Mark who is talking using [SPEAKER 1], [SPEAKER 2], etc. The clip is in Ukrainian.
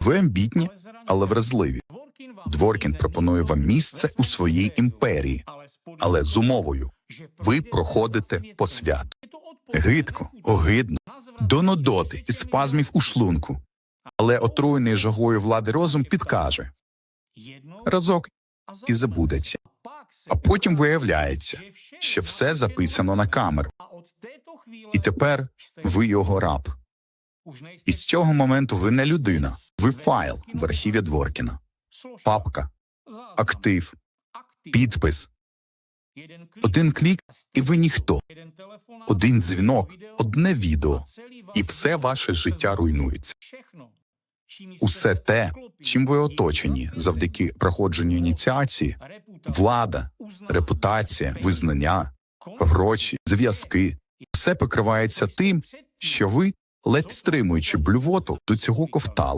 [SPEAKER 1] Ви амбітні, але вразливі. Дворкін пропонує вам місце у своїй імперії, але з умовою ви проходите по святу. Гидко, огидно, до нудоти і спазмів у шлунку. Але отруєний жагою влади розум підкаже разок і забудеться. А потім виявляється, що все записано на камеру, і тепер ви його раб. І з цього моменту ви не людина, ви файл в архіві Дворкіна, папка, актив, підпис, один клік, і ви ніхто, один дзвінок, одне відео, і все ваше життя руйнується. Усе те, чим ви оточені завдяки проходженню ініціації, влада, репутація, визнання, гроші, зв'язки, все покривається тим, що ви, ледь стримуючи блювоту, до цього ковтали.